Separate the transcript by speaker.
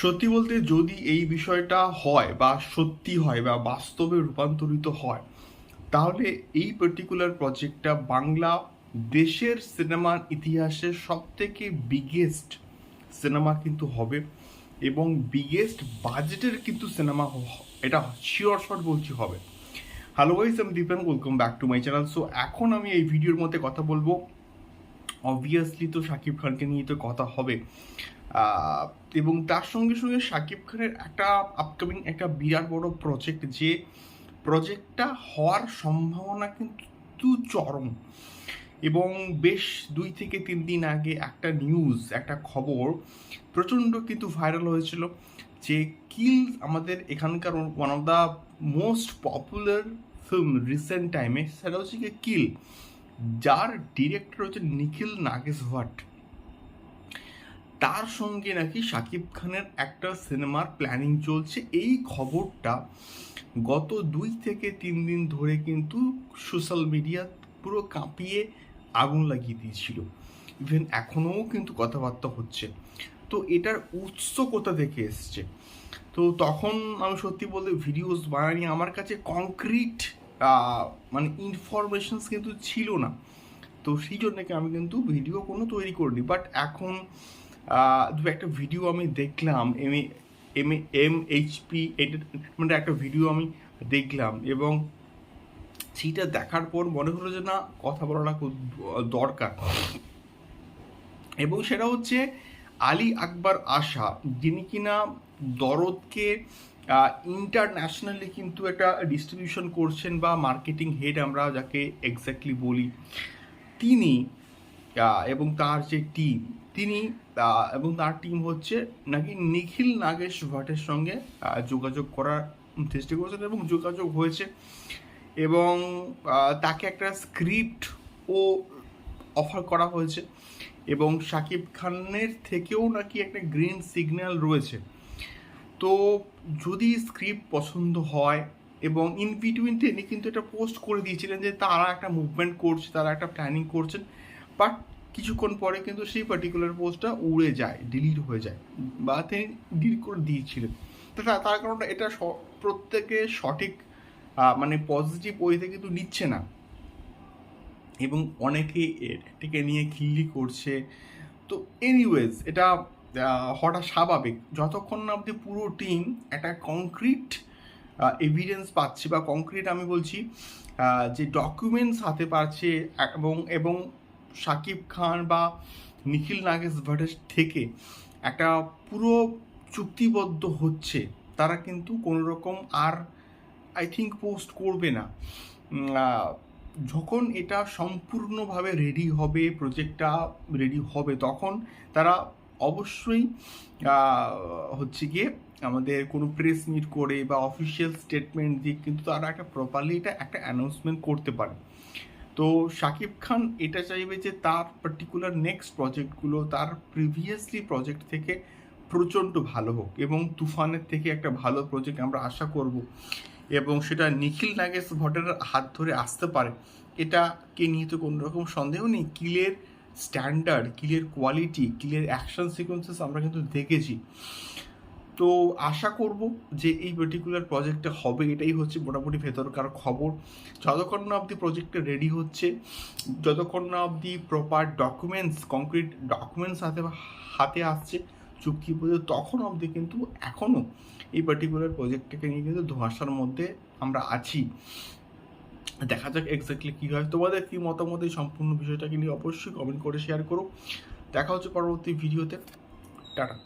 Speaker 1: সত্যি বলতে যদি এই বিষয়টা হয় বা সত্যি হয় বা বাস্তবে রূপান্তরিত হয়, তাহলে এই পার্টিকুলার প্রজেক্টটা বাংলা দেশের সিনেমার ইতিহাসে সব থেকে বিগেস্ট সিনেমা কিন্তু হবে এবং বিগেস্ট বাজেটের কিন্তু সিনেমা এটা শিওর শট বলছি হবে। হ্যালো গাইস আমি Dipen welcome back to my channel so এখন আমি এই ভিডিওর মধ্যে কথা বলব। অবভিয়াসলি তো শাকিব খানকে নিয়ে তো কথা হবে। এবং তার সঙ্গে সঙ্গে শাকিব খানের একটা আপকামিং একটা বিরাট বড় প্রজেক্ট যে প্রজেক্টটা হওয়ার সম্ভাবনা কিন্তু চরম। এবং বেশ দুই থেকে তিন দিন আগে একটা নিউজ একটা খবর প্রচণ্ড কিন্তু ভাইরাল হয়েছিল যে কিল আমাদের এখানকার one of the most popular film recent টাইমে সেটা হচ্ছে কিল, যার ডিরেক্টর হচ্ছে নিখিল নাগেশ ভট্ট তার সঙ্গে নাকি শাকিব খানের একটা সিনেমার প্ল্যানিং চলছে। এই খবরটা গত দুই থেকে তিন দিন ধরে কিন্তু সোশ্যাল মিডিয়া পুরো কাঁপিয়ে আগুন লাগিয়ে দিয়েছিল। ইভেন এখনও কিন্তু কথাবার্তা হচ্ছে। তো এটার উৎস কোথা থেকে এসছে? তো তখন আমি সত্যি বলতে ভিডিওস বানাইনি আমার কাছে কংক্রিট মানে ইনফরমেশনস কিন্তু ছিল না। তো সেই জন্য কি আমি কিন্তু ভিডিও কোনো তৈরি করিনি। বাট এখন দু একটা ভিডিও আমি দেখলাম এম এম এম এইচপি এন্টারটেনমেন্টের একটা ভিডিও আমি দেখলাম এবং সেইটা দেখার পর মনে হলো যে না, কথা বলাটা খুব দরকার। এবং সেটা হচ্ছে আলী আকবর আশা, যিনি কিনা দরদকে ইন্টারন্যাশনালি কিন্তু একটা ডিস্ট্রিবিউশন করছেন বা মার্কেটিং হেড আমরা যাকে এক্স্যাক্টলি বলি। তিনি এবং তার যে টিম তিনি এবং তার টিম হচ্ছে নাকি নিখিল নাগেশ ভট্টের সঙ্গে যোগাযোগ করার চেষ্টা করেছেন এবং যোগাযোগ হয়েছে। এবং তাকে একটা স্ক্রিপ্ট ও অফার করা হয়েছে এবং শাকিব খানের থেকেও নাকি একটা গ্রিন সিগন্যাল রয়েছে। তো যদি স্ক্রিপ্ট পছন্দ হয় এবং ইন বিটুইন তিনি কিন্তু এটা পোস্ট করে দিয়েছিলেন যে তারা একটা মুভমেন্ট করছে, তারা একটা প্ল্যানিং করছেন বাট কিছুক্ষণ পরে কিন্তু সেই পার্টিকুলার পোস্টটা উড়ে যায় ডিলিট হয়ে যায় বা তিনি ডিলিট করে দিয়েছিলেন। তো তার কারণে এটা প্রত্যেকে সঠিক মানে পজিটিভ ওয়েতে কিন্তু নিচ্ছে না। এবং অনেকে এটাকে নিয়ে খিল্লি করছে। তো এনিওয়েজ এটা হঠাৎ স্বাভাবিক। যতক্ষণ না অব্দি পুরো টিম একটা কংক্রিট এভিডেন্স পাচ্ছে বা কংক্রিট আমি বলছি যে ডকুমেন্টস হাতে পারছে এবং এবং শাকিব খান বা নিখিল নাগেশ ভট্টের থেকে একটা পুরো চুক্তিবদ্ধ হচ্ছে, তারা কিন্তু কোনো রকম আর আই থিঙ্ক পোস্ট করবে না। যখন এটা সম্পূর্ণভাবে রেডি হবে প্রজেক্টটা রেডি হবে, তখন তারা অবশ্যই হচ্ছে গিয়ে আমাদের কোনো প্রেস মিট করে বা অফিসিয়াল স্টেটমেন্ট দিয়ে কিন্তু তারা একটা প্রপারলি এটা একটা অ্যানাউন্সমেন্ট করতে পারে। তো শাকিব খান এটা চাইবে যে তার পার্টিকুলার নেক্সট প্রজেক্টগুলো তার প্রিভিয়াসলি প্রজেক্ট থেকে প্রচণ্ড ভালো হোক এবং তুফানের থেকে একটা ভালো প্রজেক্ট আমরা আশা করব এবং সেটা নিখিল নাগেশ ভট্টের হাত ধরে আসতে পারে। এটাকে নিয়ে তো কোনো রকম সন্দেহ নেই। কিলের স্ট্যান্ডার্ড কিলের কোয়ালিটি কিলের অ্যাকশন সিকোয়েন্সেস আমরা কিন্তু দেখেছি। তো আশা করব যে এই পার্টিকুলার প্রজেক্টটা হবে। এটাই হচ্ছে মোটামুটি ভেতরকার খবর। যতক্ষণ না অবধি প্রজেক্টটা রেডি হচ্ছে, যতক্ষণ না অবধি প্রপার ডকুমেন্টস কংক্রিট ডকুমেন্টস হাতে হাতে আসছে চুক্তি পর্যন্ত তখন অবধি কিন্তু এখনও এই পার্টিকুলার প্রজেক্টটাকে নিয়ে কিন্তু ধোঁয়াশার মধ্যে আমরা আছি। দেখা যাক এক্স্যাক্টলি কী হয়। তোমাদের কী মতামত এই সম্পূর্ণ বিষয়টাকে নিয়ে অবশ্যই কমেন্ট করে শেয়ার করো। দেখা হচ্ছে পরবর্তী ভিডিওতে টাটা।